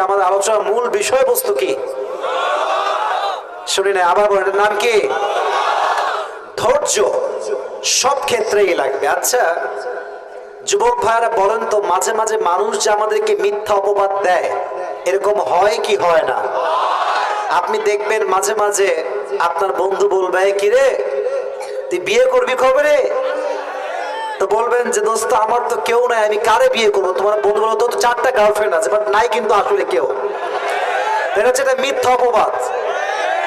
আমাদের আলোচনার মূল বিষয়বস্তু কি? শুনি না আবার বলেন নাম কি? ধৈর্য। সব ক্ষেত্রেই লাগবে। আচ্ছা যুবক ভাইরা বলেন তো, মাঝে মাঝে মানুষ যে আমাদেরকে মিথ্যা অপবাদ দেয়, এরকম হয় কি হয় না? আপনি দেখবেন মাঝে মাঝে আপনার বন্ধু বলবে "এই কি রে? তুই বিয়ে করবি কবে রে? তো বলবেন যে, দোস্ত, আমার তো কেউ নাই, আমি কারে বিয়ে করব? তোমার বন্ধু বলো তো চারটা গার্লফ্রেন্ড আছে বাট নাই কিন্তু আসলে কেউ। এটা হচ্ছে একটা মিথ্যা অপবাদ।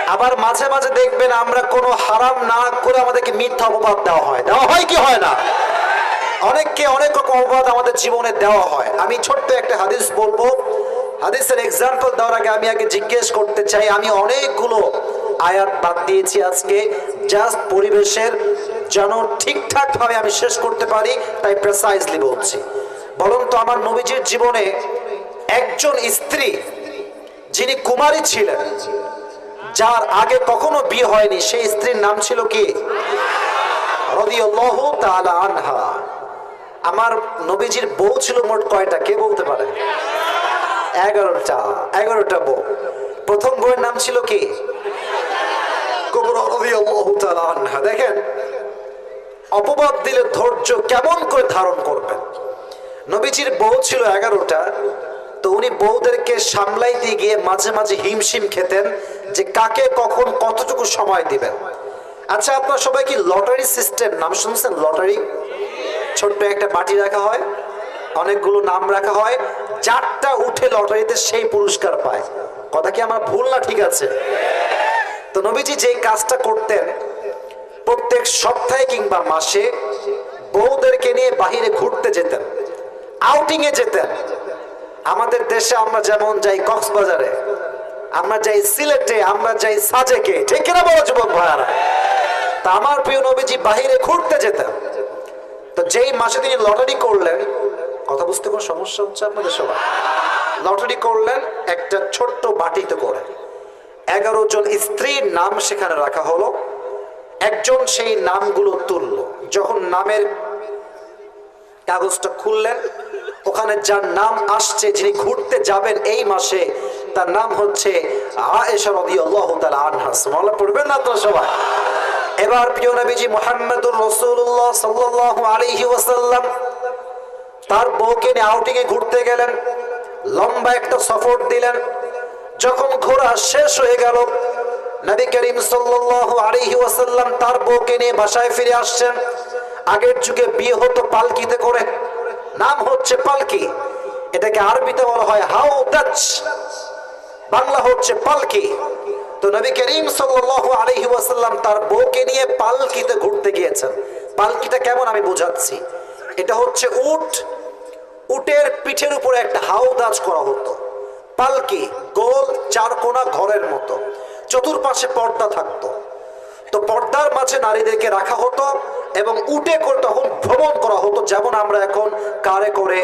আবার মাঝে মাঝে দেখবেন আমরা কোনো হারাম না করে আমাদেরকে মিথ্যা অপবাদ দেওয়া হয়। দেওয়া হয় কি হয় না? অনেককে অনেক রকম অপবাদ আমাদের জীবনে দেওয়া হয়। আমি ছোট্ট একটা হাদিস বলব। হাদিসের এক্সাম্পল দেওয়ার আগে আমি আগে জিজ্ঞেস করতে চাই। আমি অনেকগুলো আয়াত বাদ দিয়েছি আজকে। জাস্ট পরিবেশের যেন ঠিকঠাক ভাবে আমি শেষ করতে পারি, তাই প্রেসাইজলি বলছি। বলুন তো আমার নবীজির জীবনে একজন স্ত্রী, যিনি কুমারী ছিলেন, যার আগে কখনো বিয়ে হয়নি, সেই স্ত্রীর নাম ছিল কি? আনহা। আমার নবীজির বউ ছিল মোট কয়টা? কে বলতে পারে? এগারোটা এগারোটা বউ। প্রথম বউয়ের নাম ছিল কি? দেখেন অপবাদ দিলে ধৈর্য কেমন করে ধারণ করবেন? নবীজির বউ ছিল এগারোটা, তো উনি বউদেরকে সামলাইতে গিয়ে মাঝে মাঝে হিমশিম খেতেন যে কাকে কখন কতটুকু সময় দিবেন। আচ্ছা আপনার সবাই কি লটারি সিস্টেম, নাম শুনছেন? লটারি? ছোট্ট একটা বাটি রাখা হয়, অনেকগুলো নাম রাখা হয়, যারটা উঠে লটারিতে সেই পুরস্কার পায়। কথা কি আমার ভুল না ঠিক আছে? তো নবীজি যে কাজটা করতেন প্রত্যেক সপ্তাহে কিংবা মাসে বউদেরকে নিয়ে বাহিরে ঘুরতে যেতেন আউটিং এ যেতেন। আমাদের দেশে আমরা যেমন যাই কক্সবাজারে, আমরা যাই সিলেটে, আমরা যাই সাজেকে, ঠিক কিনা বলো যুবক ভাইয়ারা? তা আমার প্রিয় নবীজি বাহিরে ঘুরতে যেতেন। তো যেই মাসে তিনি লটারি করলেন, কথা বুঝতে কোনো সমস্যা হচ্ছে আপনাদের সবাই লটারি করলেন একটা ছোট্ট বাটিতে করে। এগারো জন স্ত্রীর নাম সেখানে রাখা হলো। একজন সেই নামগুলো তুলল। যখন নামের কাগজটা খুললেন, ওখানে যার নাম আসছে, যিনি ঘুরতে যাবেন এই মাসে, তার নাম হচ্ছে পড়বেন না আপনারা সবাই? এবার প্রিয় নবীজি মুহাম্মদুর রাসূলুল্লাহ সাল্লাল্লাহু আলাইহি ওয়াসাল্লাম তার বউকে নিয়ে আউটিং এ ঘুরতে গেলেন, লম্বা একটা সফর দিলেন। যখন ঘোরা শেষ হয়ে গেল নবী করিম সাল্লাল্লাহু ওয়াসাল্লাম তার বউকে নিয়ে বাসায় ফিরে আসছেন। আগের যুগে বিয়ে হতো পালকিতে করে। নাম হচ্ছে পালকি। এটাকে আরবিতে বলা হয় হাউ দাচ বাংলা হচ্ছে পালকি। তো নবী করিম সাল্লাল্লাহু আলাইহি ওয়াসাল্লাম তার বউকে নিয়ে পালকিতে ঘুরতে গিয়েছেন। পালকিটা কেমন আমি বোঝাচ্ছি? এটা হচ্ছে উট। উটের পিঠের উপরে একটা হাউ হাউদাজ করা হতো। পালকি, গোল চারকোনা ঘরের মতো। চতুর্পাশে পর্দা থাকতো। তো পর্দার মাঝে নারীদেরকে রাখা হতো এবং উটে করে তখন ভ্রমণ করা হতো। যেমন আমরা এখন কারে করে,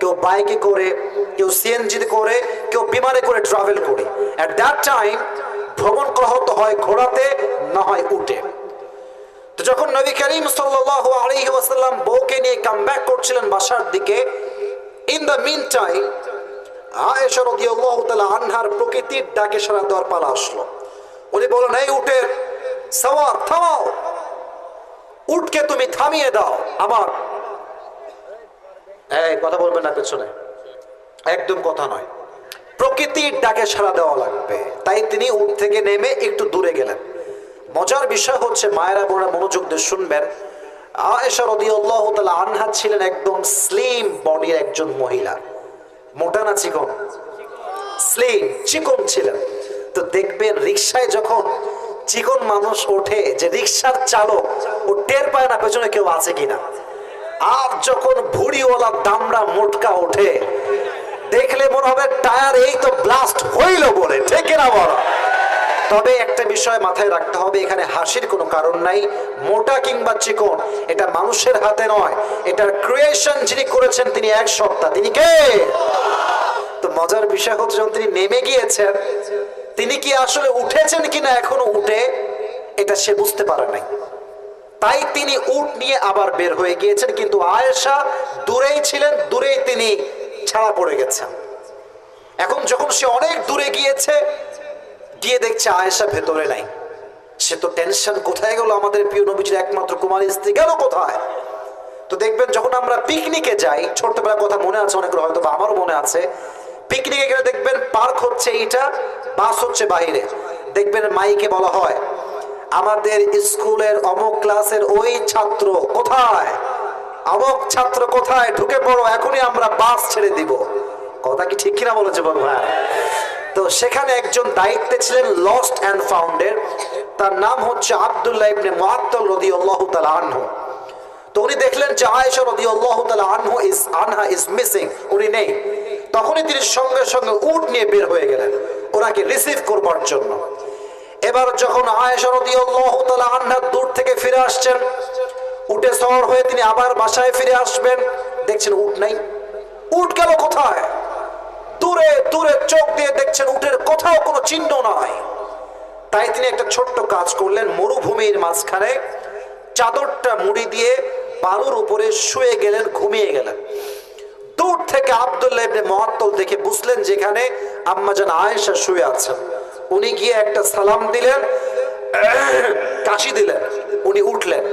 কেউ বাইকে করে, কেউ সিএনজিতে করে, কেউ বিমানে করে ট্রাভেল করি। অ্যাট দ্যাট টাইম ভ্রমণ করা হতো হয় ঘোড়াতে, না হয় উঠে তো যখন নবী করিম সাল্লাল্লাহু আলাইহি ওয়াসাল্লাম বউকে নিয়ে কাম ব্যাক করছিলেন বাসার দিকে in the mean time Aisha রাদিয়াল্লাহু তাআলা আনহার প্রকৃতির ডাকে সারা দেওয়ার পালা আসলো। উনি বলেন, এই উটের সওয়ার থামাও। উটকে তুমি থামিয়ে দাও আমার। এই, কথা বলবেন না পেছনে। একদম কথা নয়। প্রকৃতির ডাকে সাড়া দেওয়া লাগবে। তাই তিনি উট থেকে নেমে একটু দূরে গেলেন। মজার বিষয় হচ্ছে, মায়েরা বোনেরা মনোযোগ দিয়ে শুনবেন। তাআলা আনহা ছিলেন একদম স্লিম বডির একজন মহিলা। মোটা না চিকন? স্লিম, চিকন ছিলেন। তো দেখবেন রিক্সায় যখন চিকন মানুষ ওঠে, যে রিক্সার চালক, ও টের পায় না পেছনে কেউ আছে কিনা। আর যখন ভুড়িওয়ালা দামড়া মোটকা ওঠে, দেখলে মনে হবে টায়ার এই তো ব্লাস্ট হইল বলে, ঠিক না বড় তবে একটা বিষয় মাথায় রাখতে হবে, এখানে হাসির কোনো কারণ নাই। মোটা কিংবা চিকন, এটা মানুষের হাতে নয়। এটার ক্রিয়েশন যিনি করেছেন, তিনি এক সপ্তাহ তিনি কে? তো মজার বিষয় হচ্ছে, যখন তিনি নেমে গিয়েছেন তিনি কি আসলে উঠেছেন কিনা এখনও উঠে, এটা সে বুঝতে পারে নাই। তাই তিনি উট নিয়ে আবার বের হয়ে গিয়েছেন, কিন্তু আয়েশা দূরেই ছিলেন, দূরেই তিনি ছাড়া পড়ে গেছেন। এখন যখন সে অনেক দূরে গিয়েছে, গিয়ে দেখছে আয়েশা ভেতরে নাই। সে তো টেনশন, কোথায় গেল আমাদের প্রিয় নবীজির একমাত্র কুমারী স্ত্রী, গেল কোথায়? তো দেখবেন যখন আমরা পিকনিকে যাই ছোট্টবেলার কথা মনে আছে অনেক হয়তো বা আমারও মনে আছে, পিকনিকে গেলে দেখবেন পার্ক হচ্ছে এইটা বাস হচ্ছে বাইরে দেখবেন মাইকে বলা হয়, আমাদের স্কুলের অমুক ক্লাসের ওই ছাত্র কোথায়? অমুক ছাত্র কোথায়? ঢুকে পড়ো, এখনই আমরা বাস ছেড়ে দিব। কথা কি ঠিক কিনা বলেছে বল ভাই? তো সেখানে একজন দায়িত্বে ছিলেন লস্ট অ্যান্ড ফাউন্ডের তার নাম হচ্ছে আব্দুল্লাহ ইবনে মুআত্তাল রাদিয়াল্লাহু তাআলা আনহু। তো উনি দেখলেন যে আয়েশা রাদিয়াল্লাহু তাআলা আনহু ইজ আনহা ইজ মিসিং উনি নেই। তখনই তিনি সঙ্গে সঙ্গে উট নিয়ে বের হয়ে গেলেন। ওনাকে রিসিভ করবার জন্য। এবার যখন আনহা দূর থেকে ফিরে আসছেন, উঠে সওয়ার হয়ে তিনি আবার বাসায় ফিরে আসবেন। দেখছেন উট নাই। উট গেল কোথায়? দূরে দূরে চোখ দিয়ে দেখছেন উঠের কোথাও কোনো চিহ্ন নাই। তাই তিনি একটা ছোট্ট কাজ করলেন, মরুভূমির মাঝখানে চাদরটা মুড়ি দিয়ে বালুর উপরে শুয়ে গেলেন, ঘুমিয়ে গেলেন। দূর থেকে আব্দুল্লাহ ইবনে মুআত্তাল দেখে বুঝলেন যেখানে আম্মাজান আয়েশা শুয়ে আছেন। উনি গিয়ে একটা সালাম দিলেন, কাশি দিলেন, উনি উঠলেন।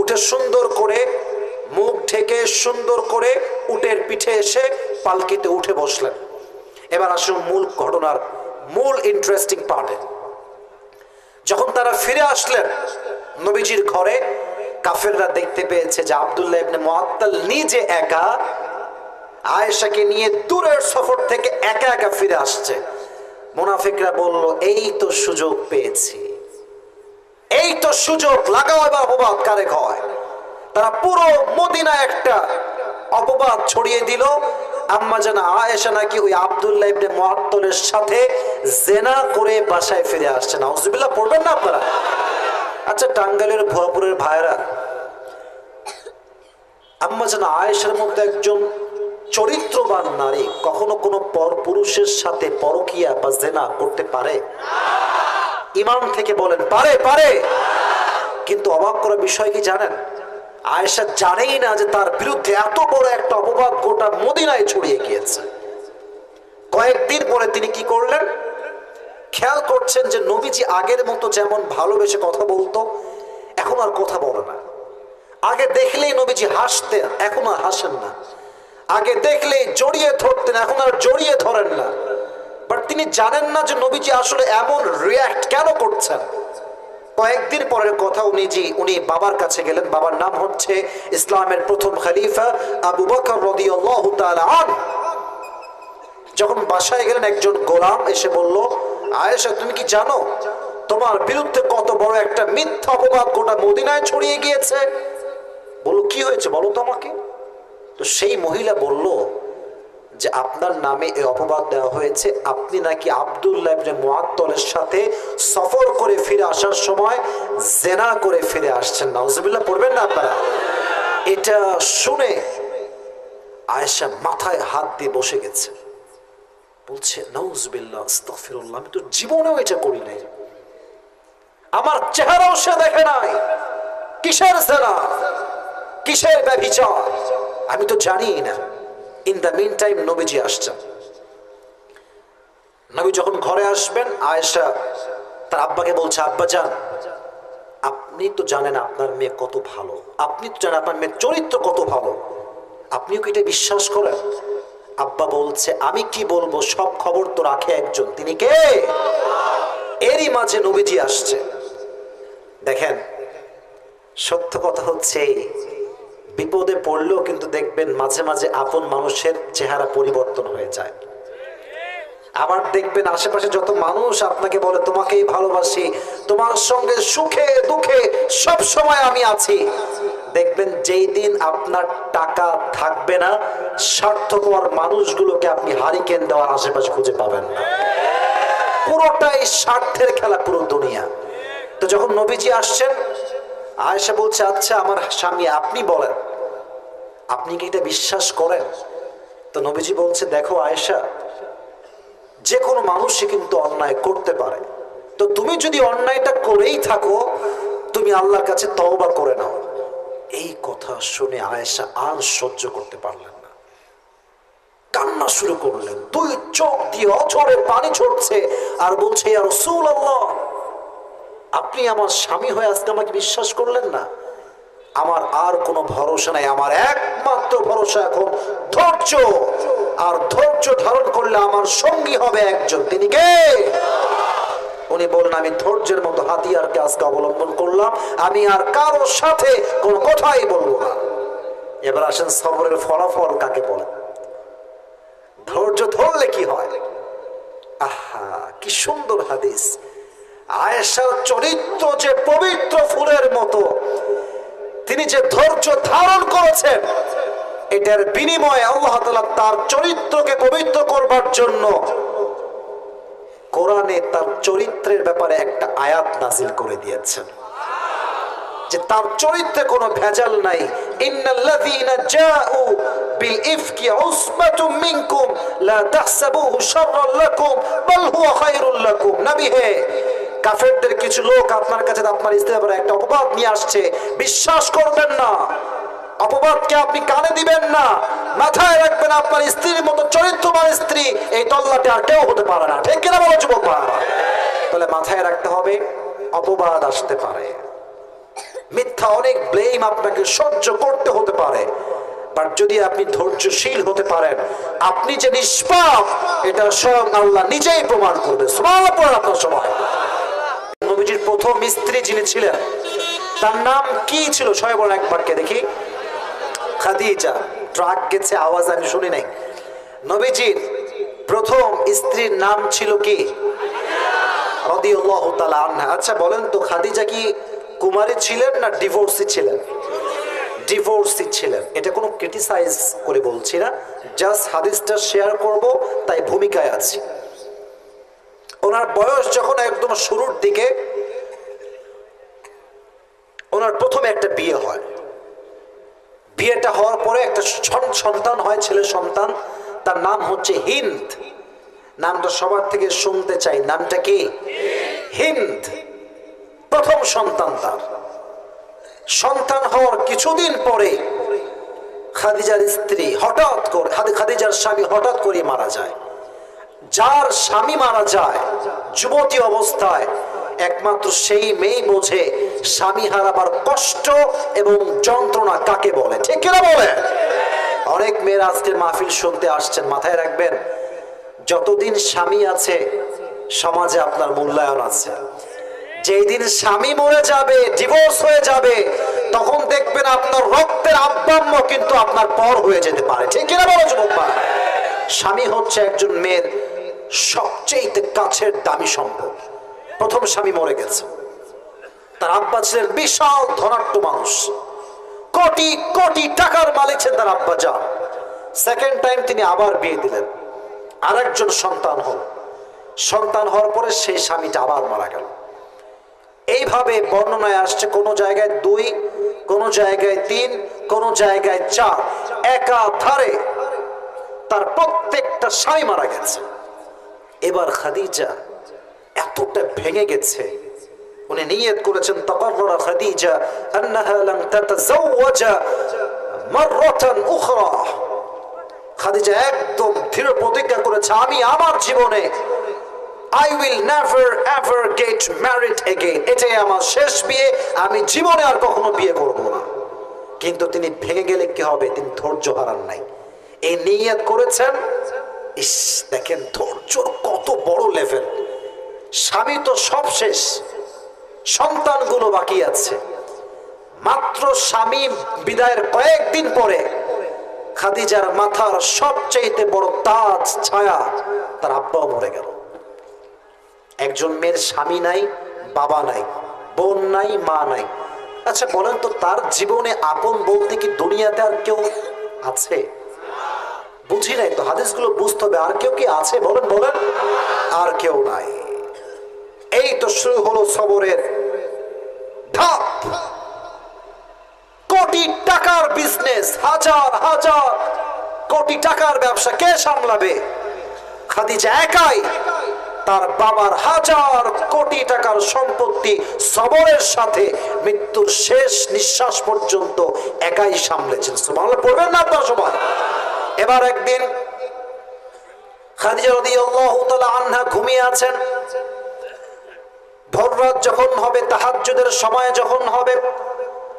উঠে সুন্দর করে মুখ ঢেকে সুন্দর করে উটের পিঠে এসে পালকিতে উঠে বসলেন। এবার আসুন মূল ঘটনার মূল ইন্টারেস্টিং পার্টে যখন তারা ফিরে আসলেন নবীজির ঘরে, কাফেররা দেখতে পেয়েছে যে আব্দুল্লাহ ইবনে মুআত্তাল নিজে একা আয়েশাকে নিয়ে দূরের সফর থেকে একা একা ফিরে আসছে। মুনাফিকরা বলল, এই তো সুযোগ পেয়েছি। এই তো সুযোগ, লাগাও এবার অপবাদ কারে হয় তারা পুরো মদিনা একটা অপবাদ ছড়িয়ে দিল। আম্মা জানা আয়েশা নাকি ওই আব্দুল্লাহ ইবনে মুআত্তালের সাথে জেনা করে বাসায় ফিরে আসছে। না নাউজুবিল্লাহ, পড়বেন না আপনারা? আচ্ছা টাঙ্গাইলের ভুয়াপুরের ভাইরা আম্মা যেন আয়েশার মধ্যে একজন চরিত্রবান নারী কখনো কোনো পর পুরুষের সাথে পরকিয়া বা জেনা করতে পারে? ইমাম থেকে বলেন, পারে পারে। কিন্তু অবাক করা বিষয় কি জানেন? আয়েশা জানেই না যে তার বিরুদ্ধে এত বড় একটা অপবাদ গোটা মদিনায় ছড়িয়ে গিয়েছে। কয়েকদিন পরে তিনি কি করলেন? খেয়াল করছেন যে নবীজি আগের মতো যেমন ভালোবেসে কথা বলতো, এখন আর কথা বলে না। আগে দেখলেই নবীজি হাসতেন, এখন আর হাসেন না। আগে দেখলেই জড়িয়ে ধরতেন, এখন আর জড়িয়ে ধরেন না। বাট তিনি জানেন না যে নবীজি আসলে এমন রিয়াক্ট কেন করছেন। কয়েকদিন পরের কথা উনি জি উনি বাবার কাছে গেলেন, বাবার নাম হচ্ছে ইসলামের প্রথম খালিফা আবু বকর আনহু। যখন বাসায় গেলেন, একজন গোলাম এসে বলল, আয়েশা, তুমি কি জানো, তোমার বিরুদ্ধে কত বড় একটা মিথ্যা অপবাদ গোটা মদিনায় ছড়িয়ে গিয়েছে? বলল, কি হয়েছে বলো তো আমাকে? তো সেই মহিলা বলল যে আপনার নামে এই অপবাদ দেওয়া হয়েছে, আপনি নাকি আব্দুল্লাহ ইবনে মুআত্তালের সাথে সফর করে ফিরে আসার সময় জেনা করে ফিরে আসছেন। নাউজুবিল্লাহ, পড়বেন না আপনারা? এটা শুনে আয়েশা মাথায় হাত দিয়ে বসে গেছে। বলছে, নাউজুবিল্লাহ, আস্তাগফিরুল্লাহ, আমি তো জীবনেও এটা করি নাই। আমার চেহারাও সে দেখে নাই। কিসের জেনা? কিসের ব্যভিচার? আমি তো জানি না। ইন দ্য মিন টাইম নবীজি আসছেন। নবী যখন ঘরে আসবেন, আয়েশা তার আব্বাকে বলছে, আব্বা যান, আপনি তো জানেন আপনার মেয়ে কত ভালো। আপনি তো জানেন আপনার মেয়ের চরিত্র কত ভালো। আপনিও কি এটা বিশ্বাস করেন? আব্বা বলছে, আমি কি বলব? সব খবর তো রাখে একজন। তিনি কে? এরই মাঝে নবীজি আসছে। দেখেন, সত্য কথা হচ্ছে বিপদে পড়লেও কিন্তু দেখবেন মাঝে মাঝে আপন মানুষের চেহারা পরিবর্তন হয়ে যায়। আবার দেখবেন আশেপাশে যত মানুষ আপনাকে বলে, তোমাকেই ভালোবাসি, তোমার সঙ্গে সুখে দুঃখে সব সময় আমি আছি। দেখবেন যেই দিন আপনার টাকা থাকবে না, স্বার্থপর মানুষগুলোকে আপনি হারিকেন দেওয়ার আশেপাশে খুঁজে পাবেন না। পুরোটাই স্বার্থের খেলা, পুরো দুনিয়া। তো যখন নবীজি আসছেন আয়েশা বলছে আচ্ছা আমার স্বামী, আপনি বলেন। আপনি কি এটা বিশ্বাস করেন? তো নবীজি বলছে, দেখো আয়েশা, যে কোনো মানুষই কিন্তু অন্যায় করতে পারে। তো তুমি যদি অন্যায়টা করেই থাকো, তুমি আল্লাহর কাছে তওবা করে নাও। এই কথা শুনে আয়েশা আর সহ্য করতে পারলেন না। কান্না শুরু করলেন। দুই চোখ দিয়ে অঝরে পানি ঝরছে। আর বলছে আর রসুল আপনি আমার স্বামী হয়ে আজকে আমাকে বিশ্বাস করলেন না? আমার আর কোনো ভরসা নাই। আমার একমাত্র ভরসা এখন ধৈর্য। আর ধৈর্য ধারণ করলে আমার সঙ্গী হবে একজন। তিনি কে? উনি বললেন, আমি ধৈর্যের মতো হাতিয়ারকে আজকে অবলম্বন করলাম। আমি আর কারোর সাথে কোনো কথাই বলব না। এবার আসেন সবরের ফলাফল কাকে বলে? ধৈর্য ধরলে কি হয়? আহা, কি সুন্দর হাদিস। আয়েশার চরিত্র যে পবিত্র ফুলের মতো, তিনি যে ধৈর্য ধারণ করেছেন, এটার বিনিময়ে আল্লাহ তার চরিত্রকে পবিত্র করবার জন্য কোরআনে তার চরিত্রের ব্যাপারে একটা আয়াত নাজিল করে দিয়েছেন। যে তার চরিত্রে কোনো ভেজাল নাই। ইন্নাল্লাযীনা জাউ বিল ইফকি উসবাতুম মিনকুম, লা তাহসাবুহু শাররান লাকুম, বাল হুয়া খায়রুল লাকুম। নবী হে কাফেরদের কিছু লোক আপনার কাছে আপনার ব্যাপারে একটা অপবাদ নিয়ে আসছে। বিশ্বাস করবেন না। অপবাদকে আপনি কানে দিবেন না। মাথায় রাখবেন আপনার স্ত্রীর মতো চরিত্রবান স্ত্রী এই তল্লাটে আর কেউ হতে পারে না। ঠিক কিনা বলো যুবক? তাহলে মাথায় রাখতে হবে, অপবাদ আসতে পারে। মিথ্যা অনেক ব্লেম আপনাকে সহ্য করতে হতে পারে। বাট যদি আপনি ধৈর্যশীল হতে পারেন, আপনি যে নিষ্পাপ, এটা স্বয়ং আল্লাহ নিজেই প্রমাণ করবে। সমাল পড়ে আপনার সময়। নবীজির প্রথম স্ত্রী যিনি ছিলেন, তার নাম কি ছিল? সবাই বলেন একবারকে দেখি। খাদিজা, ট্রাক গেছে, আওয়াজ আমি শুনি নাই। নবীজির প্রথম স্ত্রীর নাম ছিল কি? আচ্ছা বলেন তো, খাদিজা কি কুমারী ছিলেন না ডিভোর্সি ছিলেন? ডিভোর্সি ছিলেন। এটা কোনো ক্রিটিসাইজ করে বলছি না। জাস্ট হাদিসটা শেয়ার করব, তাই ভূমিকায় আছি। ওনার বয়স যখন একদম শুরুর দিকে ওনার প্রথমে একটা বিয়ে হয়। বিয়েটা হওয়ার পরে একটা সন- সন্তান হয়, ছেলে সন্তান। তার নাম হচ্ছে হিন্দ। নামটা সবার থেকে শুনতে চাই। নামটা কি? হিন্দ। প্রথম সন্তান তার। সন্তান হওয়ার কিছুদিন পরে খাদিজার স্ত্রী হঠাৎ করে, খাদি- খাদিজার স্বামী হঠাৎ করে মারা যায়। যার স্বামী মারা যায়, যুবতী অবস্থায় একমাত্র সেই মেয়ে বোঝে স্বামী হারাবার কষ্ট এবং যন্ত্রণা কাকে বলে। ঠিক কিনা বলে? অনেক মেয়েরা আজকের মাহফিল শুনতে আসছেন, মাথায় রাখবেন, যতদিন স্বামী আছে, সমাজে আপনার মূল্যায়ন আছে। যেই দিন স্বামী মরে যাবে ডিভোর্স হয়ে যাবে, তখন দেখবেন আপনার রক্তের আব্বাম্য কিন্তু আপনার পর হয়ে যেতে পারে। ঠিক কিনা বলো, যুবক? স্বামী হচ্ছে একজন মেয়ের সবচেয়ে কাছের দামি সম্পদ। প্রথম স্বামী মরে গেছে। তার আব্বা ছিলেন বিশাল ধনাঢ্য মানুষ। কোটি কোটি টাকার মালিক ছিলেন তার আব্বা যা সেকেন্ড টাইম তিনি আবার বিয়ে দিলেন। আরেকজন সন্তান হল। সন্তান হওয়ার পরে সেই স্বামীটা আবার মারা গেল। এইভাবে বর্ণনায় আসছে কোন জায়গায় দুই, কোন জায়গায় তিন, কোন জায়গায় চার। একাধারে তার প্রত্যেকটা স্বামী মারা গেছে। এবার খাদিজা এতটা ভেঙে গেছে। উনি নিয়ত করেছেন তাকাররা খাদিজা তাতাজাওয়াজা উখরা। খাদিজা একদম দৃঢ় প্রতিজ্ঞা করেছে, আমি আমার জীবনে I will never ever get married again এটাই আমার শেষ বিয়ে, আমি জীবনে আর কখনো বিয়ে করব না। কিন্তু তিনি ভেঙে গেলে কি হবে? তিনি ধৈর্য হারান নাই। এই নিয়ত করেছেন, ইস, দেখেন ধৈর্যর কত বড় লেভেল স্বামী তো সব শেষ। সন্তানগুলো বাকি আছে। মাত্র স্বামী বিদায়ের কয়েকদিন পরে খাদিজার মাথার সবচেয়ে বড় তাজ ছায়া তার আব্বাও মরে গেল। একজন মেয়ের স্বামী নাই, বাবা নাই, বোন নাই, মা নাই। আচ্ছা বলেন তো, তার জীবনে আপন বলতে কি দুনিয়াতে আর কেউ আছে? বুঝি নাই তো, হাদিসগুলো বুঝতে হবে, আর কেউ কি আছে? বলেন বলেন। আর কেউ নাই। এই তো শুরু হলো সবরের ধাপ। কোটি টাকার বিজনেস হাজার হাজার কোটি টাকার ব্যবসা কে সামলাবে? খাদিজা একাই, তার বাবার হাজার কোটি টাকার সম্পত্তি সবরের সাথে মৃত্যুর শেষ নিঃশ্বাস পর্যন্ত একাই সামলেছেন। সুবহানাল্লাহ, পড়বেন না আপনার সবাই। এবার একদিন খাদিজা তাআলা আনহা ঘুমিয়ে আছেন। ভোররাত যখন হবে, তাহাজ্জুদের সময় যখন হবে,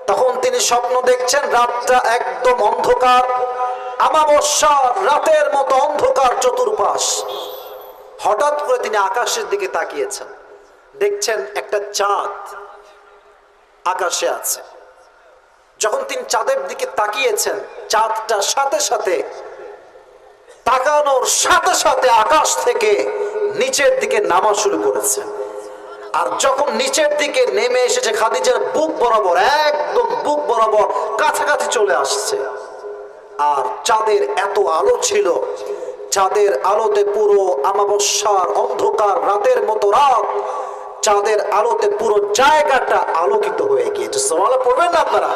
তখন তিনি স্বপ্ন দেখছেন রাতটা একদম অন্ধকার আমাবস্যার রাতের মতো অন্ধকার চতুর্পাশ। হঠাৎ করে তিনি আকাশের দিকে তাকিয়েছেন। দেখছেন একটা চাঁদ আকাশে আছে। যখন তিনি চাঁদের দিকে তাকিয়েছেন, চাঁদটা সাথে সাথে, তাকানোর সাথে সাথে আকাশ থেকে নিচের দিকে নামা শুরু করেছে। আর যখন নিচের দিকে নেমে এসেছে খাদিজার বুক বরাবর, একদম বুক বরাবর কাছাকাছি চলে আসছে। আর চাঁদের এত আলো ছিল, চাঁদের আলোতে পুরো আমাবস্যার অন্ধকার রাতের মতো রাত, চাঁদের আলোতে পুরো জায়গাটা আলোকিত হয়ে গিয়েছে। সমালা পড়বেন না আপনারা?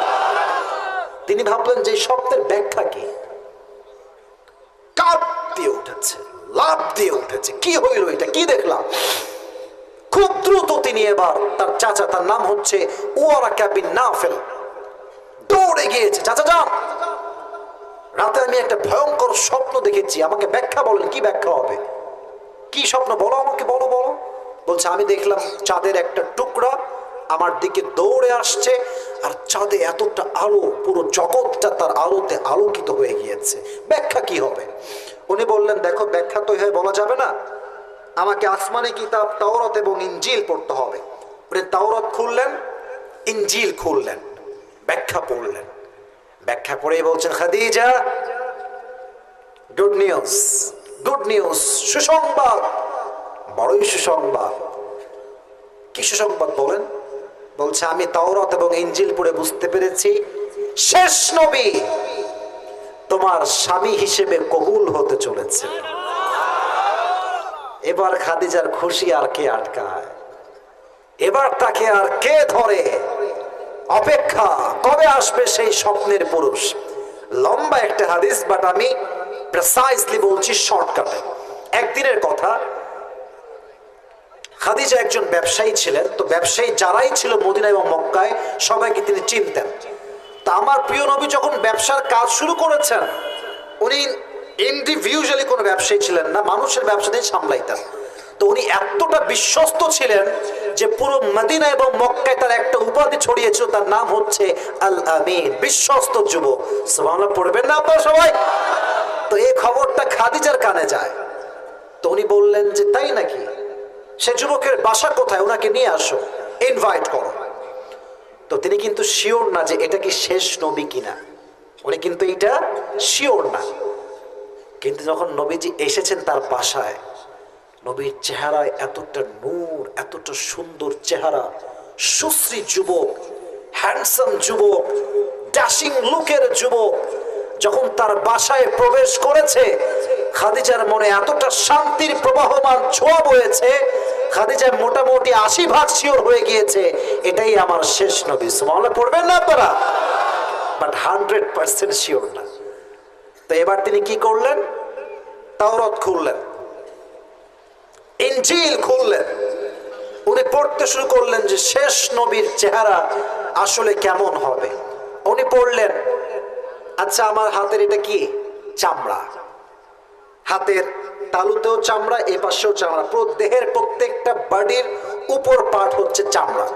তিনি ভাবলেন যে শব্দের ব্যাখ্যা কি? কাপ দিয়ে উঠেছে লাভ দিয়ে উঠেছে। কি হইল এটা? কি দেখলাম? খুব দ্রুত তিনি এবার তার চাচা, তার নাম হচ্ছে ওয়ারা ক্যাবিন নাফেল। দৌড়ে গিয়েছে। চাচা, যান। রাতে আমি একটা ভয়ঙ্কর স্বপ্ন দেখেছি। আমাকে ব্যাখ্যা বলেন কি ব্যাখ্যা হবে? কি স্বপ্ন? বলো আমাকে, বলো বলো। বলছে, আমি দেখলাম চাঁদের একটা টুকরা আমার দিকে দৌড়ে আসছে আর চাঁদে এতটা আলো, পুরো জগৎটা তার আলোতে আলোকিত হয়ে গিয়েছে। ব্যাখ্যা কি হবে? উনি বললেন, দেখো, ব্যাখ্যা তো হয়ে বলা যাবে না। আমাকে আসমানি কিতাব, তাওরত এবং ইঞ্জিল পড়তে হবে। উনি তাওরত খুললেন ইঞ্জিল খুললেন, ব্যাখ্যা পড়লেন। ব্যাখ্যা পড়েই বলছেন, Khadija good news good news সুসংবাদ, বড়ই সুসংবাদ। কি সুসংবাদ বলেন? বলছে, আমি তাওরাত এবং ইঞ্জিল পড়ে বুঝতে পেরেছি, শেষ নবী তোমার স্বামী হিসেবে কবুল হতে চলেছে। এবার খাদিজার খুশি আর কে আটকায়? এবার তাকে আর কে ধরে? অপেক্ষা, কবে আসবে সেই স্বপ্নের পুরুষ? লম্বা একটা হাদিস বাট আমি প্রেসাইজলি বলছি শর্টকাটে একদিনের কথা, খাদিজা একজন ব্যবসায়ী ছিলেন, তো ব্যবসায়ী যারাই ছিল মদিনা এবং মক্কায়, সবাইকে তিনি চিনতেন। তা আমার প্রিয় নবী যখন ব্যবসার কাজ শুরু করেছেন, উনি ইন্ডিভিজুয়ালি কোনো ব্যবসায়ী ছিলেন না, মানুষের ব্যবসা দিয়ে সামলাইতেন। তো উনি এতটা বিশ্বস্ত ছিলেন যে পুরো মদিনা এবং মক্কায় তার একটা উপাধি ছড়িয়েছিল, তার নাম হচ্ছে আল আমিন বিশ্বস্ত যুবক। সুবহানাল্লাহ, পড়বেন না আপনারা সবাই? তো এই খবরটা খাদিজার কানে যায়। তো উনি বললেন যে, তাই নাকি? সে যুবকের বাসা কোথায়? ওনাকে নিয়ে আসো ইনভাইট করো। তো তিনি কিন্তু শিওর না যে এটা কি শেষ নবী কিনা। উনি কিন্তু এটা শিওর না। কিন্তু যখন নবীজি এসেছেন তার বাসায়, নবীর চেহারায় এতটা নূর, এতটা সুন্দর চেহারা, সুশ্রী যুবক হ্যান্ডসাম যুবক ড্যাশিং লুকের যুবক, যখন তার বাসায় প্রবেশ করেছে, খাদিজার মনে এতটা শান্তির প্রবাহমান ছোঁয়া বয়েছে, খাদিজা মোটামুটি আশি ভাগ শিওর হয়ে গিয়েছে, এটাই আমার শেষ নবী। সুমালে পড়বেন না আপনারা? বাট হান্ড্রেড পার্সেন্ট শিওর না। তো এবার তিনি কি করলেন? তাওরত খুললেন। ইঞ্জিল খুললেন। উনি পড়তে শুরু করলেন যে শেষ নবীর চেহারা আসলে কেমন হবে। উনি পড়লেন আচ্ছা আমার হাতের এটা কি? চামড়া। হাতের তালুতেও চামড়া এ পাশেও চামড়া দেহের প্রত্যেকটা বডির উপর পার্ট হচ্ছে চামড়া।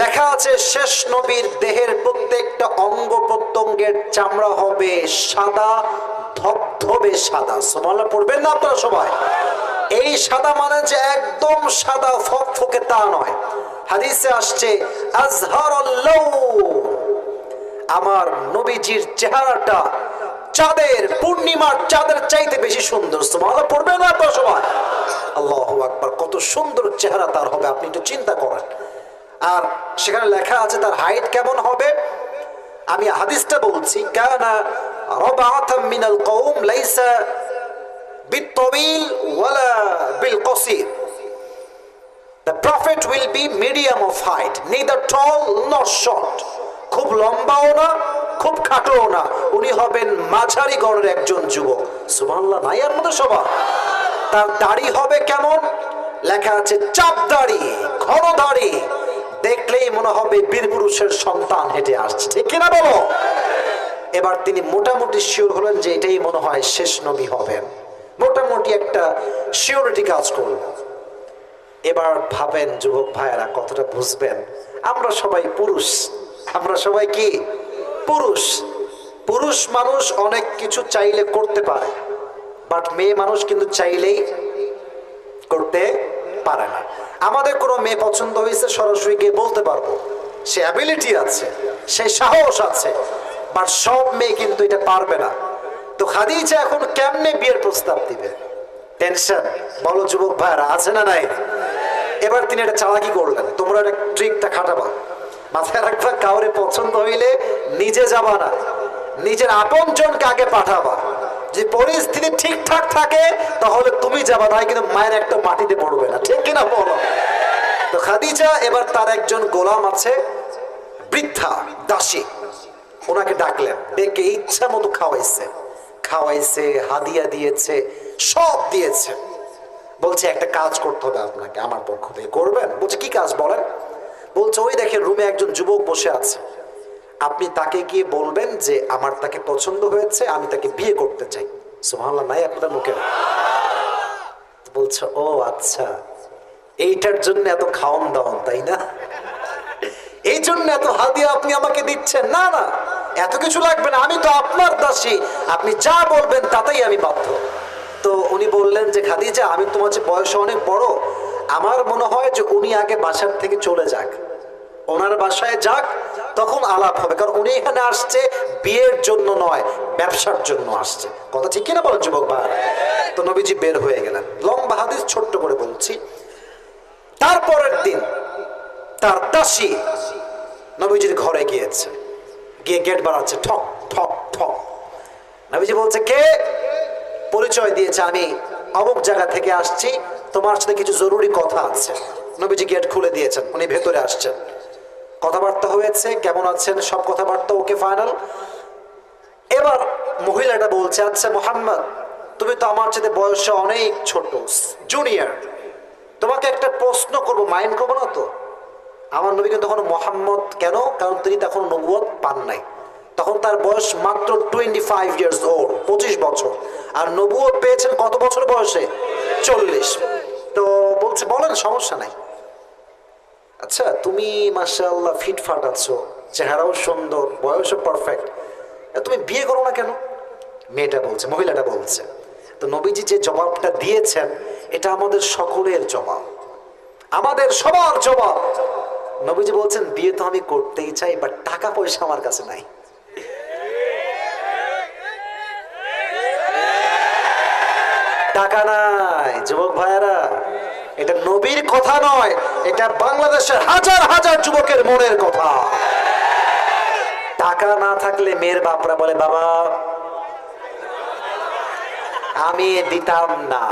লেখা আছে, শেষ নবীর দেহের প্রত্যেকটা অঙ্গ প্রত্যঙ্গের চামড়া হবে সাদা, ধবধবে সাদা। সমালা পড়বেন না আপনারা সবাই। এই সাদা মানে যে একদম সাদা, ফকফকে তা নয়। হাদিসে আসছে আজহার আমার নবীজির চেহারাটা চাঁদের, পূর্ণিমার চাঁদের চাইতে বেশি সুন্দর। সুবহানাল্লাহ পড়বে না আপনারা সবাই। আল্লাহ আকবার, কত সুন্দর চেহারা তার হবে, আপনি একটু চিন্তা করেন। আর সেখানে লেখা আছে তার হাইট কেমন হবে? আমি হাদিসটা বলছি কানা রাবাআতাম মিনাল কওম লাইসা বিত্তবিল ওয়ালা বিল Kasir The prophet will be medium of height, neither tall nor short. খুব লম্বাও না খুব খাটোও না। উনি হবেন মাঝারি গণের একজন যুবক। সুবহানাল্লাহ নাই আর মতো সবার। তার দাড়ি হবে কেমন? লেখা আছে চাপ দাড়ি ঘন দাড়ি। দেখলেই মনে হবে বীর পুরুষের সন্তান হেঁটে আসছে। ঠিক কিনা বলো? এবার তিনি মোটামুটি শিওর হলেন যে এটাই মনে হয় শেষ নবী হবেন। মোটামুটি একটা সিওরিটি কাজ করল এবার ভাবেন, যুবক ভাইয়েরা কতটা বুঝবেন। আমরা সবাই পুরুষ। আমরা সবাই কি? পুরুষ। পুরুষ মানুষ অনেক কিছু চাইলে করতে পারে। বাট মেয়ে মানুষ কিন্তু চাইলেই করতে পারে না। আমাদের কোনো মেয়ে পছন্দ হয়েছে, সরাসরি গিয়ে বলতে পারব। সে অ্যাবিলিটি আছে, সে সাহস আছে বাট সব মেয়ে কিন্তু এটা পারবে না। তো খাদিজা এখন কেমনে বিয়ের প্রস্তাব দিবে? টেনশন বলো যুবক ভাইরা, আছে না নাই? এবার তিনি এটা চালাকি করলেন। তোমরা একটা ট্রিকটা খাটাবা। মাথায় রাখবা, কাউরে পছন্দ হইলে নিজে যাবা না। নিজের আপন জনকে আগে পাঠাবা। যে পরিস্থিতি ঠিকঠাক থাকে, তাহলে তুমি যাবা, তাই কিন্তু মায়ের একটা মাটিতে পড়বে না। ঠিক কিনা বলো? তো খাদিজা, এবার তার একজন গোলাম আছে, বৃদ্ধা, দাসী। ওনাকে ডাকলেন। ডেকে ইচ্ছা মতো খাওয়াইছে। খাওয়াইছে, হাদিয়া দিয়েছে, সব দিয়েছে। বলছে, একটা কাজ করতে হবে আপনাকে, আমার পক্ষ থেকে। করবেন? বলছে, কি কাজ বলেন? বলছে, ওই দেখেন, রুমে একজন যুবক বসে আছে। আপনি তাকে গিয়ে বলবেন যে আমার তাকে পছন্দ হয়েছে, আমি তাকে বিয়ে করতে চাই। সুবহানাল্লাহ, নাই আপনার মুখে বলছে, ও আচ্ছা। এইটার জন্য এত খাওন দাওন, তাই না? এই জন্য এত হাদিয়া আপনি আমাকে দিচ্ছেন। না না, এত কিছু লাগবে না, আমি তো আপনার দাসী। আপনি যা বলবেন তাতেই আমি বাধ্য। তো উনি বললেন যে, খাদিজা, আমি তোমার যে বয়স অনেক বড়। আমার মনে হয় যে উনি আগে বাসার থেকে চলে যাক। ওনার বাসায় যাক, তখন আলাপ হবে। কারণ উনি এখানে আসছে বিয়ের জন্য নয়, ব্যবসার জন্য আসছে। কথা ঠিক কিনা বলেন যুবক ভাই? তো নবীজি বের হয়ে গেলেন। লম্বা হাদিস ছোট্ট করে বলছি। তারপরের দিন তার দাসী নবীজির ঘরে গিয়েছে। গিয়ে গেট বাড়াচ্ছে ঠক ঠক ঠক। নবীজি বলছে, কে? পরিচয় দিয়েছে, আমি অমুক জায়গা থেকে আসছি। তোমার সাথে কিছু জরুরি কথা আছে। নবীজি গেট খুলে দিয়েছেন, উনি ভেতরে আসছেন। কথাবার্তা হয়েছে, কেমন আছেন, সব কথাবার্তা ওকে ফাইনাল এবার মহিলাটা বলছে আচ্ছা মোহাম্মদ, তুমি তো আমার সাথে বয়সে অনেক ছোট জুনিয়র তোমাকে একটা প্রশ্ন করব মাইন্ড করব না তো? আমার নবী কিন্তু তখন মোহাম্মদ কেন? কারণ তিনি তখন নবুয়ত পান নাই। তখন তার বয়স মাত্র টোয়েন্টি ফাইভ ইয়ার্স ওর পঁচিশ বছর। আর নবুয়ত পেয়েছেন কত বছর বয়সে? চল্লিশ। তো বলছে, বলেন, সমস্যা নাই। আচ্ছা তুমি মাশাআল্লাহ ফিটফাট আছো চেহারাও সুন্দর, বয়সও পারফেক্ট তুমি বিয়ে করো না কেন? মেয়েটা বলছে, মহিলাটা বলছে। তো নবীজি যে জবাবটা দিয়েছেন, এটা আমাদের সকলের জবাব। আমাদের সবার জবাব। নবীজি বলছেন, বিয়ে তো আমি করতেই চাই বাট টাকা পয়সা আমার কাছে নাই। টাকা নাই, যুবক ভাইয়ারা। এটা নবীর কথা নয় এটা বাংলাদেশের হাজার হাজার যুবকের মনের কথা টাকা না থাকলে মেয়ের বাপরা বলে বাবা আমি দিতাম না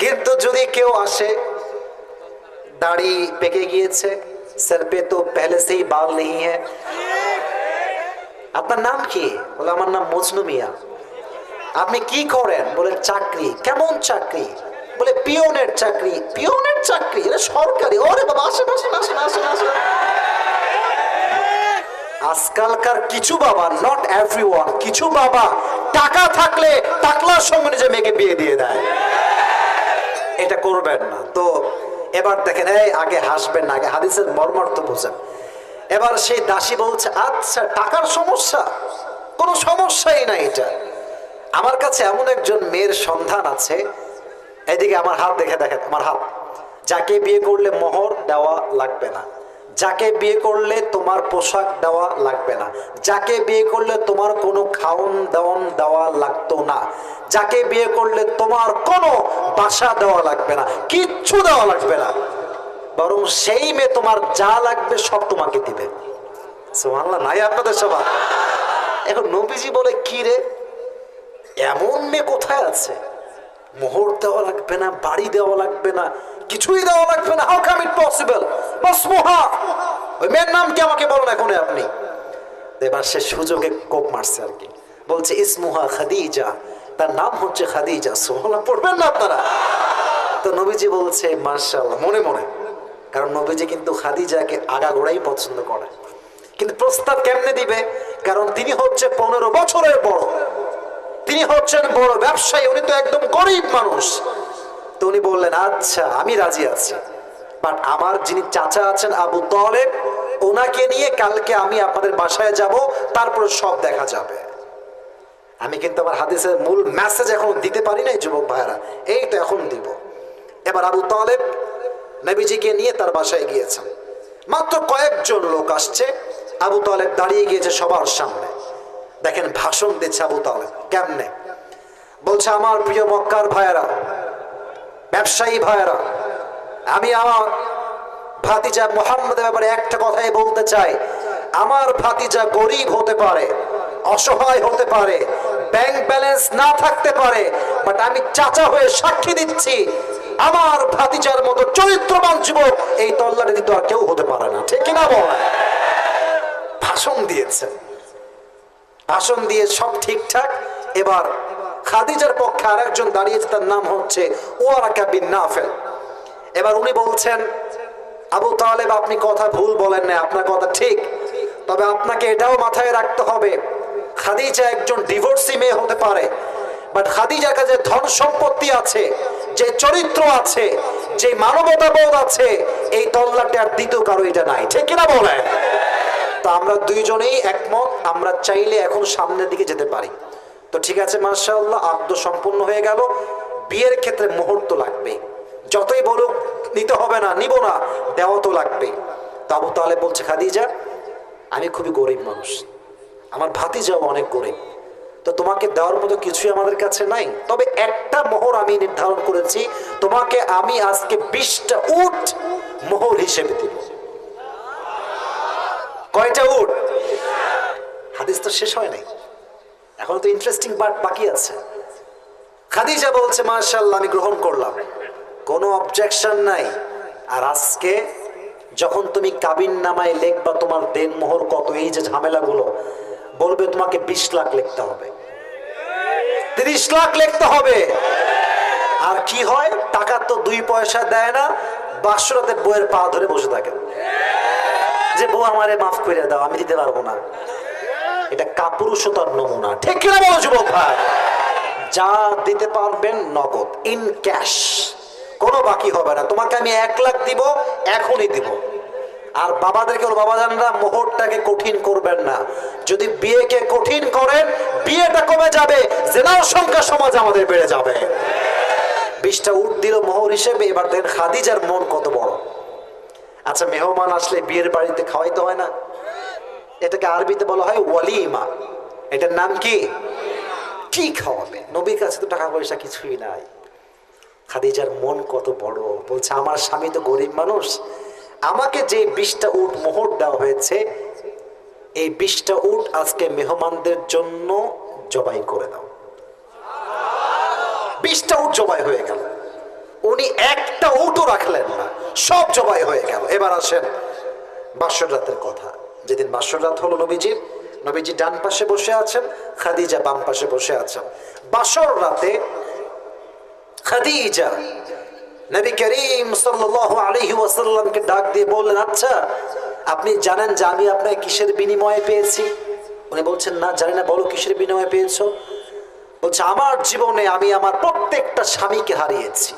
কিন্তু যদি কেউ আসে দাড়ি পেকে গিয়েছে सर पे तो पहले से ही बाल नहीं है আপনার নাম কি বলে আমার নাম মজনু মিয়া আপনি কি করেন বলে চাকরি কেমন চাকরি বলে পিওনের চাকরি পিওনের চাকরি এটা সরকারি। ওরে বাবা আসেন আসেন আসেন আসেন আসেন আজকালকার কিছু বাবা নট এভরি কিছু বাবা, টাকা থাকলে টাকলার সঙ্গে নিজে মেয়েকে বিয়ে দিয়ে দেয়। এটা করবেন না। তো এবার দেখেন, এই আগে হাসবেন না, আগে হাদিসের মর্মার্থ বোঝেন। এবার সেই দাসী বলছে আচ্ছা টাকার সমস্যা? কোনো সমস্যাই নাই এটা। আমার কাছে এমন একজন মেয়ের সন্ধান আছে এদিকে আমার হাত দেখে দেখেন, আমার হাত। যাকে বিয়ে করলে মোহর দেওয়া লাগবে না। যাকে বিয়ে করলে তোমার পোশাক দেওয়া লাগবে না। যাকে বিয়ে করলে তোমার কোনো খাওন দাওন দেওয়া লাগতো না। যাকে বিয়ে করলে তোমার কোনো বাসা দেওয়া লাগবে না, কিচ্ছু দেওয়া লাগবে না। বরং সেই মেয়ে তোমার যা লাগবে সব তোমাকে দিবে। সুবহানাল্লাহ, নাই আপনাদের সবার? এখন নবীজি বলে, কি রে? এমন মেয়ে কোথায় আছে? মোহর দেওয়া লাগবে না, বাড়ি দেওয়া লাগবে না, কিছুই দেওয়া লাগবে না। হাউ কাম ইট পসিবল বাস মোহা ওই মেয়ের নাম কি আমাকে বলেন এখন আপনি? এবার সে সুযোগে কোপ মারছে আর কি। বলছে, ইসমুহা খাদিজা, তার নাম হচ্ছে খাদিজা সোহলা পড়বেন না আপনারা। তো নবীজি বলছে মার্শাল্লাহ মনে মনে। কারণ নবীজি কিন্তু খাদিজাকে আগাগোড়াই পছন্দ করে। কিন্তু প্রস্তাব কেমনে দিবে? কারণ তিনি হচ্ছে পনেরো বছরের বড়। তিনি হচ্ছেন বড় ব্যবসায়ী, উনি তো একদম গরিব মানুষ। তো উনি বললেন আচ্ছা আমি রাজি আছি। বাট আমার যিনি চাচা আছেন আবু তলেব, ওনাকে নিয়ে কালকে আমি আপনাদের বাসায় যাব, তারপরে সব দেখা যাবে। আমি কিন্তু আমার হাদিসের মূল মেসেজ এখন দিতে পারি নাই, যুবক ভাইরা এই তো এখন দিব। এবার আবু তালেব নবীজিকে নিয়ে তার বাসায় গিয়েছেন। মাত্র কয়েকজন লোক আসছে। আবু তালেব দাঁড়িয়ে গিয়েছে সবার সামনে। দেখেন ভাষণ দিচ্ছে আবু তালেব। কেমনে? বলছে, আমার প্রিয় মক্কার ভাইয়েরা, ব্যবসায়ী ভাইয়েরা, আমি আমার ভাতিজা মোহাম্মদের ব্যাপারে একটা কথাই বলতে চাই। আমার ভাতিজা গরিব হতে পারে, অসহায় হতে পারে ব্যাংক ব্যালেন্স না থাকতে পারে বাট আমি চাচা হয়ে সাক্ষী দিচ্ছি। আমার ভাতিজার মতো চরিত্রবান যুবক এই তল্লাটি দিতে আর কেউ হতে পারে না। ঠিক কিনা বল? ভাষণ দিয়েছেন। ভাষণ দিয়ে সব ঠিকঠাক। এবার খাদিজার পক্ষে আরেকজন দাঁড়িয়েছে, তার নাম হচ্ছে এবার উনি বলছেন, আবু তালেব, আপনি কথা ভুল বলেন না আপনার কথা ঠিক। তবে আপনাকে এটাও মাথায় রাখতে হবে, খাদিজা একজন ডিভোর্সি মেয়ে হতে পারে। বাট খাদিজার কাছে ধন সম্পত্তি আছে, যে চরিত্র আছে, যে মানবতা বোধ আছে, এই তল্লাটে আর দ্বিতীয় কারও এটা নাই। ঠিক কিনা বলেন? তা আমরা দুইজনেই একমত, আমরা চাইলে এখন সামনের দিকে যেতে পারি। তো ঠিক আছে মার্শাল্লাহ আব্দ সম্পূর্ণ হয়ে গেল। বিয়ের ক্ষেত্রে মুহূর্ত লাগবে। যতই বলুক, নিতে হবে না, নিব না, দেওয়া তো লাগবে। তাবু তাহলে বলছে, খাদিজা, আমি খুবই গরিব মানুষ। আমার ভাতি ভাতিজাও অনেক গরিব। তো তোমাকে দেওয়ার মতো কিছুই আমাদের কাছে নাই। তবে একটা মোহর আমি নির্ধারণ করেছি, তোমাকে আমি আজকে বিশটা উট মোহর হিসেবে দিব। কয়টা উট? হাদিস তো শেষ হয় নাই। এখন তো ইন্টারেস্টিং পার্ট বাকি আছে। খাদিজা বলছে মার্শাল্লাহ আমি গ্রহণ করলাম। কোনো অবজেকশন নাই। আর আজকে যখন তুমি কাবিন নামায় লেখবা, তোমার দেন মোহর কত? এই যে ঝামেলাগুলো, বলবে তোমাকে বিশ লাখ লিখতে হবে। তিরিশ লাখ লিখতে হবে। আর কি হয়? টাকা তো দুই পয়সা দেয় না বাসরাতে বইয়ের পা ধরে বসে থাকে। যে বউ আমারে মাফ করে দাও, আমি দিতে পারব না। এটা কাপুরুষতার নমুনা। ঠিক কিনা বলো, যুবক ভাই? যা দিতে পারবেন নগদ ইন ক্যাশ কোনো বাকি হবে না। তোমাকে আমি এক লাখ দিব, এখনই দিব। আর বাবাদেরকে ওর বাবাজানরা মোহরটাকে কঠিন করবেন না। যদি বিয়েকে কঠিন করেন, বিয়েটা কমে যাবে, জেনার সংখ্যা সমাজ আমাদের বেড়ে যাবে। বিশটা উঠ দিল মোহর হিসেবে, এবার দেখেন খাদিজার মন কত বড়। আচ্ছা মেহমান আসলে বিয়ের বাড়িতে খাওয়াইতে হয় না? এটাকে আরবিতে বলা হয় ওয়ালিমা। এটার নাম কি? কি খাওয়াবে? নবীর কাছে তো টাকা পয়সা কিছুই নাই। খাদিজার মন কত বড়। বলছে, আমার স্বামী তো গরিব মানুষ। আমাকে যে বিশটা উট মোহর দেওয়া হয়েছে, এই বিশটা উট আজকে মেহমানদের জন্য জবাই করে দাও। বিশটা উট জবাই হয়ে গেল। উনি একটা উটও রাখলেন না। সব জবাই হয়ে গেল। এবার আসেন বাসর রাতের কথা। যেদিন বাসর রাত হলো নবীজির নবীজি ডান পাশে বসে আছেন, খাদিজা বাম পাশে বসে আছেন। বাসর রাতে খাদিজা নবী করিম সাল্লাল্লাহু আলাইহি ওয়াসাল্লামকে ডাক দিয়ে বললেন আচ্ছা আপনি জানেন যে আমি আপনাকে কিসের বিনিময়ে পেয়েছি? উনি বলছেন, না, জানি না, বলো কিসের বিনিময়ে পেয়েছ? বলছে, আমার জীবনে আমি আমার প্রত্যেকটা স্বামীকে হারিয়েছি।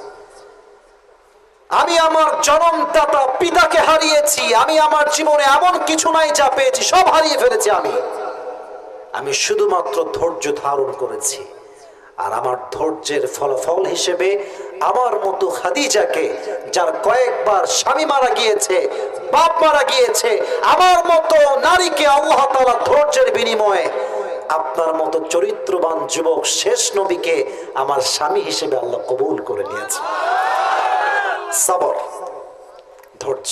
আমি আমার চরম জনমদাতা পিতাকে হারিয়েছি, আমি আমার জীবনে এমন কিছু নাই যা পেয়েছি, সব হারিয়ে ফেলেছি আমি। আমি শুধুমাত্র ধৈর্য ধারণ করেছি, আর আমার ধৈর্যের ফলাফল হিসেবে আমার মতো খাদিজাকে, যার কয়েকবার স্বামী মারা গিয়েছে, বাপ মারা গিয়েছে, আমার মতো নারীকে আল্লাহ তাআলা ধৈর্যের বিনিময়ে আপনার মতো চরিত্রবান যুবক শেষ নবীকে আমার স্বামী হিসেবে আল্লাহ কবুল করে সবর ধৈর্য।